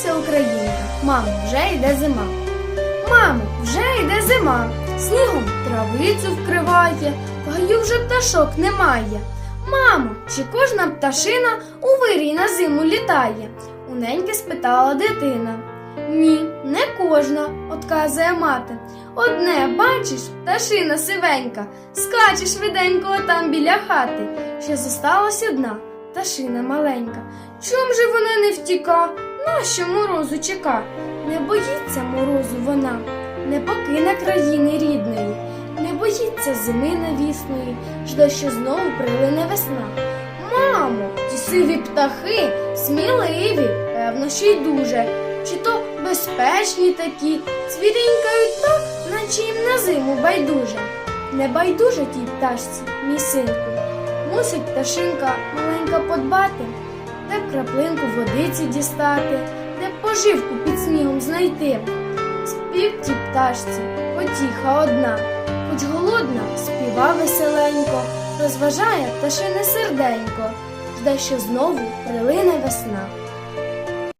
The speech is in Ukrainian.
вся Українка. Мамо, вже йде зима. Мамо, вже йде зима. Снігом травицю вкриває, в гаю вже пташок немає. Мамо, чи кожна пташина у вирій на зиму літає? У неньки спитала дитина. Ні, не кожна, отказує мати. Одне, бачиш, пташина сивенька, скаче швиденько там біля хати. Ще зосталась одна, пташина маленька. Чом же вона не втіка? Нащо морозу чека? Не боїться морозу вона, не покине країни рідної, не боїться зими навісної, жде, що знову прилине весна. Мамо, ті сиві птахи, сміливі, певно, ще й дуже. Чи то безпечні такі, цвірінькають так, наче їм на зиму байдуже. Не байдуже тій пташці, мій синку. Мусить пташинка маленька подбати, де краплинку водиці дістати, де поживку під снігом знайти. Спів ті пташці, потіха одна, хоч голодна, співа веселенько, розважає пташине серденько, жде, що знову прилине весна.